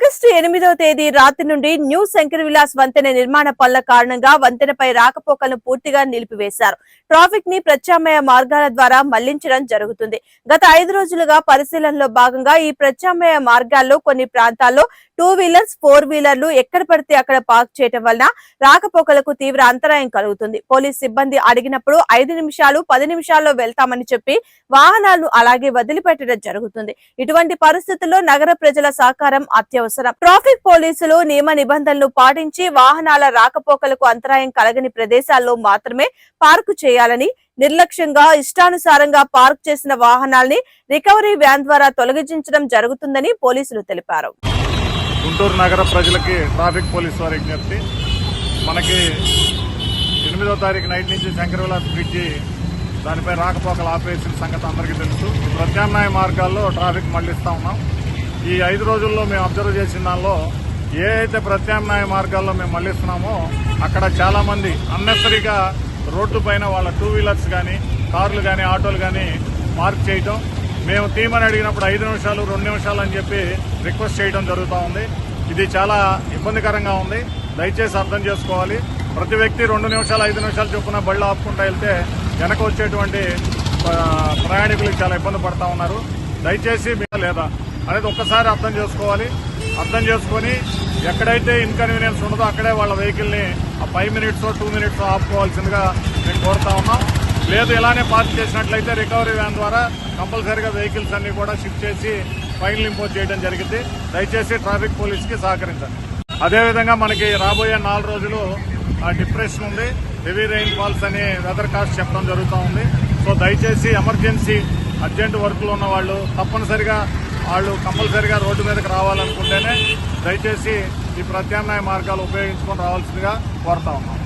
look a August ఎనిమిదవ తేదీ రాత్రి నుండి న్యూ శంకర్ విలాస్ వంతెన నిర్మాణ పనుల కారణంగా వంతెనపై రాకపోకలను పూర్తిగా నిలిపివేశారు. ట్రాఫిక్ని ప్రత్యామ్నాయ మార్గాల ద్వారా మళ్ళించడం జరుగుతుంది. గత ఐదు రోజులుగా పరిశీలనలో భాగంగా ఈ ప్రత్యామ్నాయ మార్గాల్లో కొన్ని ప్రాంతాల్లో టూ వీలర్స్ ఫోర్ వీలర్లు ఎక్కడ పడితే అక్కడ పార్క్ చేయడం వలన రాకపోకలకు తీవ్ర అంతరాయం కలుగుతుంది. పోలీస్ సిబ్బంది అడిగినప్పుడు ఐదు నిమిషాలు పది నిమిషాల్లో వెళ్తామని చెప్పి వాహనాలను అలాగే వదిలిపెట్టడం జరుగుతుంది. ఇటువంటి పరిస్థితుల్లో నగర ప్రజల సహకారం అత్యవసరం. ట్రాఫిక్ పోలీసులు నియమ నిబంధనలు పాటించి వాహనాల రాకపోకలకు అంతరాయం కలగని ప్రదేశాల్లో మాత్రమే పార్కు చేయాలని నిర్లక్ష్యంగా ఇష్టానుసారంగా పార్క్ చేసిన వాహనాల్ని రికవరీ వ్యాన్ ద్వారా తొలగించడం జరుగుతుందని పోలీసులు తెలిపారు. గుంటూరు నగర ప్రజలకి ట్రాఫిక్ పోలీస్ వారి విజ్ఞప్తి. మనకి ఎనిమిదో తారీఖు నైట్ నుంచి శంకరవిలాస్ బ్రిడ్జి దానిపై రాకపోకలు ఆపేసిన సంగతి అందరికీ తెలుసు. ప్రత్యామ్నాయ మార్గాల్లో ట్రాఫిక్ మళ్ళిస్తా ఉన్నాం. ఈ ఐదు రోజుల్లో మేము అబ్జర్వ్ చేసిన దానిలో ఏ అయితే ప్రత్యామ్నాయ మార్గాల్లో మేము మళ్ళిస్తున్నామో అక్కడ చాలామంది అన్నెసరిగా రోడ్డు పైన వాళ్ళ టూ వీలర్స్ కానీ కార్లు కానీ ఆటోలు కానీ మార్క్ చేయటం మేము తీమని అడిగినప్పుడు ఐదు నిమిషాలు రెండు నిమిషాలు అని చెప్పి రిక్వెస్ట్ చేయడం జరుగుతూ ఉంది. ఇది చాలా ఇబ్బందికరంగా ఉంది. దయచేసి అర్థం చేసుకోవాలి. ప్రతి వ్యక్తి రెండు నిమిషాలు ఐదు నిమిషాలు చొప్పున బళ్ళు ఆపుకుంటూ వెళ్తే వెనక వచ్చేటువంటి ప్రయాణికులకు చాలా ఇబ్బంది పడతా ఉన్నారు. దయచేసి లేదా అనేది ఒక్కసారి అర్థం చేసుకోవాలి. అర్థం చేసుకొని ఎక్కడైతే ఇన్కన్వీనియన్స్ ఉండదో అక్కడే వాళ్ళ వెహికల్ని ఆ ఫైవ్ మినిట్స్ టూ మినిట్స్ ఆపుకోవాల్సిందిగా మేము కోరుతా ఉన్నాం. లేదు ఇలానే పార్క్ చేసినట్లయితే రికవరీ వ్యాన్ ద్వారా కంపల్సరీగా వెహికల్స్ అన్ని కూడా షిఫ్ట్ చేసి ఫైన్లు ఇంపోజ్ చేయడం జరిగింది. దయచేసి ట్రాఫిక్ పోలీస్కి సహకరించండి. అదేవిధంగా మనకి రాబోయే నాలుగు రోజులు ఆ డిప్రెషన్ ఉంది. హెవీ రెయిన్ ఫాల్స్ అని వెదర్ కాస్ట్ చెప్పడం జరుగుతూ ఉంది. సో దయచేసి ఎమర్జెన్సీ అర్జెంట్ వర్క్లు ఉన్న వాళ్ళు తప్పనిసరిగా వాళ్ళు కంపల్సరిగా రోడ్డు మీదకి రావాలనుకుంటేనే దయచేసి ఈ ప్రత్యామ్నాయ మార్గాలు ఉపయోగించుకొని రావాల్సిందిగా కోరుతా ఉన్నాం.